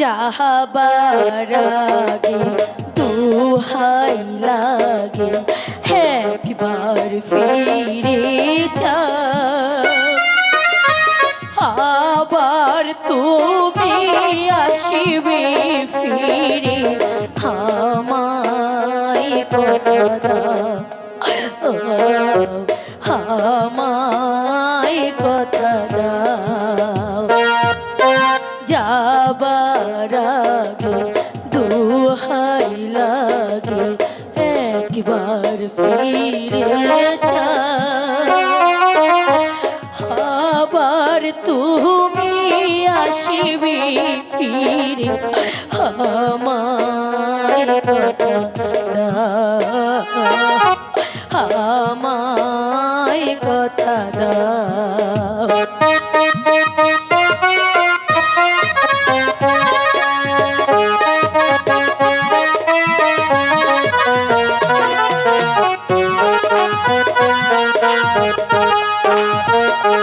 যাহাবার আগে দুহাই লাগে একবার ফিরে যা। আবার তুমি একবার ফিরে আবার তুমি আসিবে ফিরে আমার কথা আমায় কথা দাও।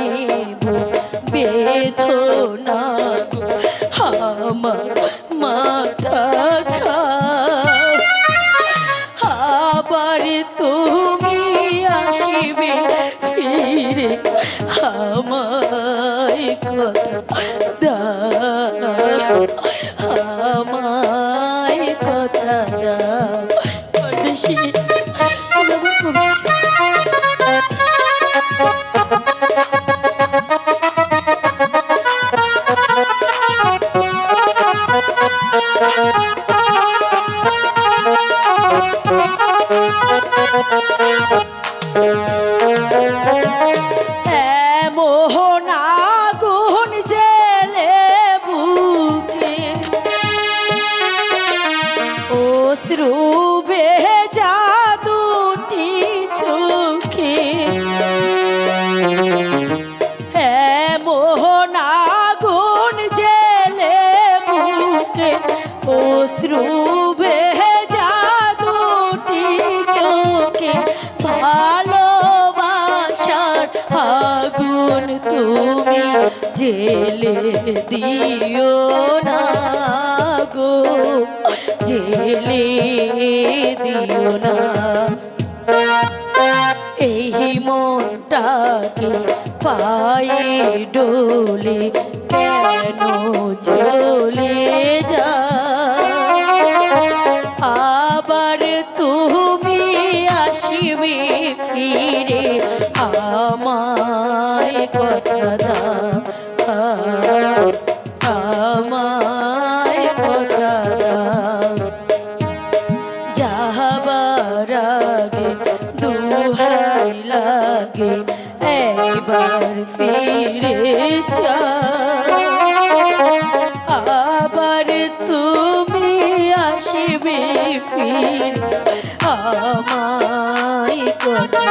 পাশানে বেদনা আমার মাথা আবার তুমি আসিবে ফিরে আমায় কথা দাও আমায় কথা অশ্রু বেজা দুটি চোখে এমন আগুন জেলে বুকে অশ্রু বেজা দুটি চোখে ভালোবাসার আগুন তুমি জেলে দিও না গো। না এই মনটাকে পায়ে ডোলে কেন চলে যা আবার তুমি আসিবে ফিরে আমায় কথা দাও ফিরে আবার তুমি আসিবে ফিরে আমায় কথা